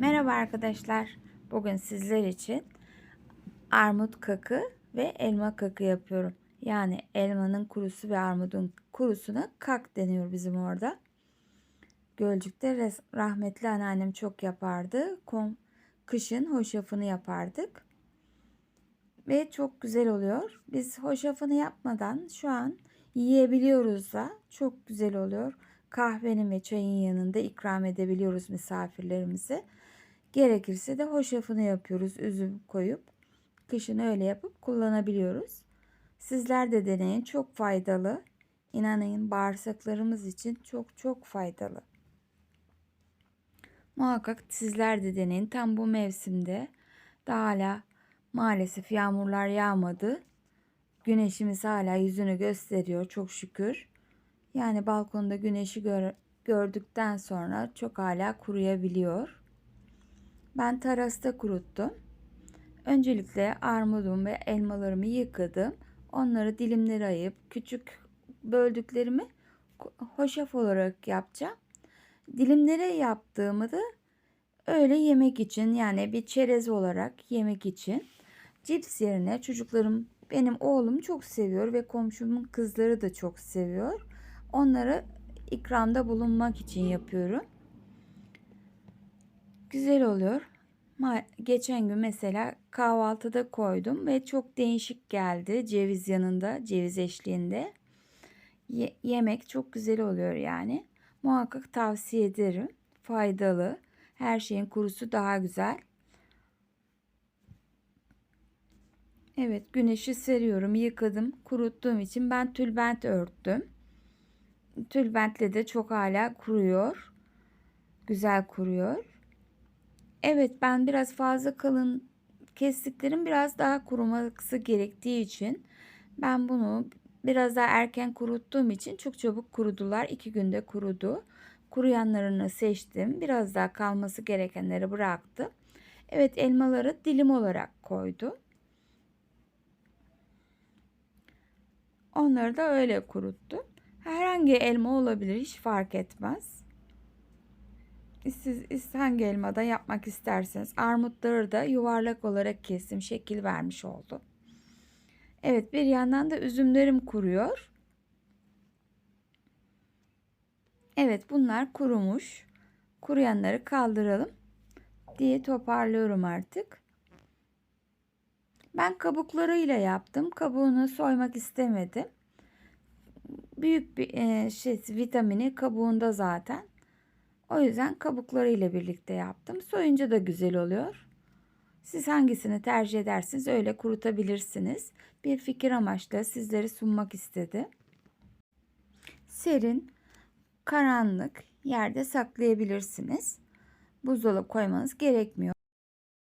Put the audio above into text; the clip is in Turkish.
Merhaba arkadaşlar. Bugün sizler için armut kakı ve elma kakı yapıyorum. Yani elmanın kurusu ve armudun kurusuna kak deniyor bizim orada. Gölcük'te rahmetli anneannem çok yapardı. Kışın hoşafını yapardık. Ve çok güzel oluyor. Biz hoşafını yapmadan şu an yiyebiliyoruz da çok güzel oluyor. Kahvenin ve çayın yanında ikram edebiliyoruz misafirlerimize. Gerekirse de hoşafını yapıyoruz üzüm koyup. Kışın öyle yapıp kullanabiliyoruz. Sizler de deneyin çok faydalı. İnanın bağırsaklarımız için çok çok faydalı. Muhakkak sizler de deneyin. Tam bu mevsimde daha hala maalesef yağmurlar yağmadı. Güneşimiz hala yüzünü gösteriyor çok şükür. Yani balkonda güneşi gör, gördükten sonra çok hala kuruyabiliyor. Ben terasta kuruttum. Öncelikle armudum ve elmalarımı yıkadım. Onları dilimlere ayıp küçük böldüklerimi hoşaf olarak yapacağım. Dilimlere yaptığımı da öyle yemek için yani bir çerez olarak yemek için. Cips yerine çocuklarım benim oğlum çok seviyor ve komşumun kızları da çok seviyor. Onları ikramda bulunmak için yapıyorum. Güzel oluyor. Geçen gün mesela kahvaltıda koydum ve çok değişik geldi. Ceviz yanında, ceviz eşliğinde. Ye- yemek çok güzel oluyor yani. Muhakkak tavsiye ederim. Faydalı. Her şeyin kurusu daha güzel. Evet güneşi seriyorum yıkadım kuruttuğum için ben tülbent örttüm. Tülbentle de çok hala kuruyor. Güzel kuruyor. Evet ben biraz fazla kalın kestiklerim biraz daha kuruması gerektiği için ben bunu biraz daha erken kuruttuğum için çok çabuk kurudular. iki günde kurudu. Kuruyanlarını seçtim. Biraz daha kalması gerekenleri bıraktım. Evet elmaları dilim olarak koydum. Onları da öyle kuruttum. Herhangi elma olabilir hiç fark etmez. Siz hangi elmada yapmak isterseniz. Armutları da yuvarlak olarak kestim. Şekil vermiş oldum. Evet bir yandan da üzümlerim kuruyor. Evet bunlar kurumuş. Kuruyanları kaldıralım diye toparlıyorum artık. Ben kabuklarıyla yaptım. Kabuğunu soymak istemedim. Büyük bir e, şey vitamini kabuğunda zaten. O yüzden kabuklarıyla birlikte yaptım. Soyunca da güzel oluyor. Siz hangisini tercih edersiniz öyle kurutabilirsiniz. Bir fikir amaçlı sizlere sunmak istedim. Serin, karanlık yerde saklayabilirsiniz. Buzdolabı koymanız gerekmiyor.